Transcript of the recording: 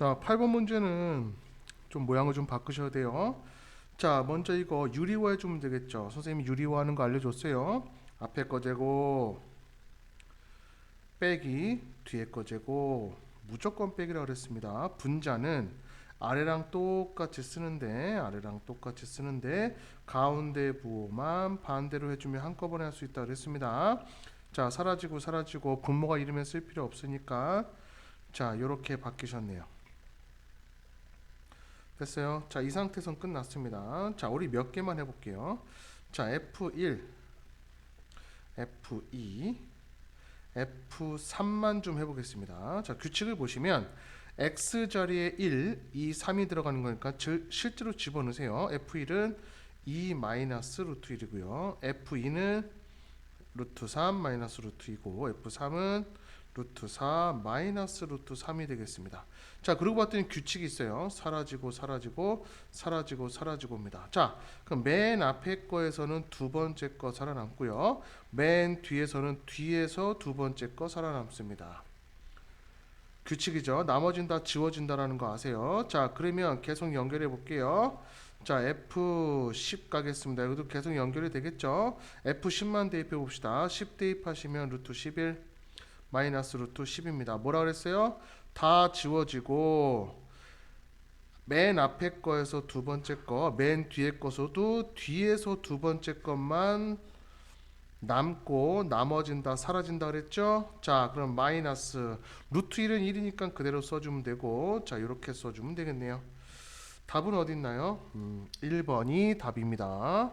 자, 8번 문제는 좀 모양을 좀 바꾸셔야 돼요. 자, 먼저 이거 유리화 해주면 되겠죠. 선생님이 유리화하는 거 알려줬어요. 앞에 거 재고 빼기 뒤에 거 재고 무조건 빼기라 그랬습니다. 분자는 아래랑 똑같이 쓰는데 아래랑 똑같이 쓰는데 가운데 부호만 반대로 해주면 한꺼번에 할 수 있다 그랬습니다. 자, 사라지고 사라지고 분모가 이름에 쓸 필요 없으니까 자, 이렇게 바뀌셨네요. 됐어요. 자, 이 상태에선 끝났습니다. 자, 우리 몇 개만 해볼게요. 자, F1, F2, F3만 좀 해보겠습니다. 자, 규칙을 보시면 x 자리에 1, 2, 3이 들어가는 거니까 즉 실제로 집어넣으세요. F1은 2 마이너스 루트 1이고요. F2는 루트 3 마이너스 루트 2고 F3은 루트 4 마이너스 루트 3이 되겠습니다. 자, 그러고 봤더니 규칙이 있어요. 사라지고 사라지고 사라지고 사라지고입니다. 자, 그럼 맨 앞에 거에서는 두 번째 거 살아남고요. 맨 뒤에서는 뒤에서 두 번째 거 살아남습니다. 규칙이죠. 나머진 다 지워진다라는 거 아세요? 자, 그러면 계속 연결해 볼게요. 자, F10 가겠습니다. 여기도 계속 연결이 되겠죠? F10만 대입해 봅시다. 10 대입하시면 루트 11 마이너스 루트 10입니다. 뭐라 그랬어요? 다 지워지고 맨 앞에 거에서 두 번째 거, 맨 뒤에 거서도 뒤에서 두 번째 것만 남고 나머진 다 사라진다 그랬죠? 자, 그럼 마이너스 루트 1은 1이니까 그대로 써주면 되고 자, 이렇게 써주면 되겠네요. 답은 어디 있나요? 음, 1번이 답입니다.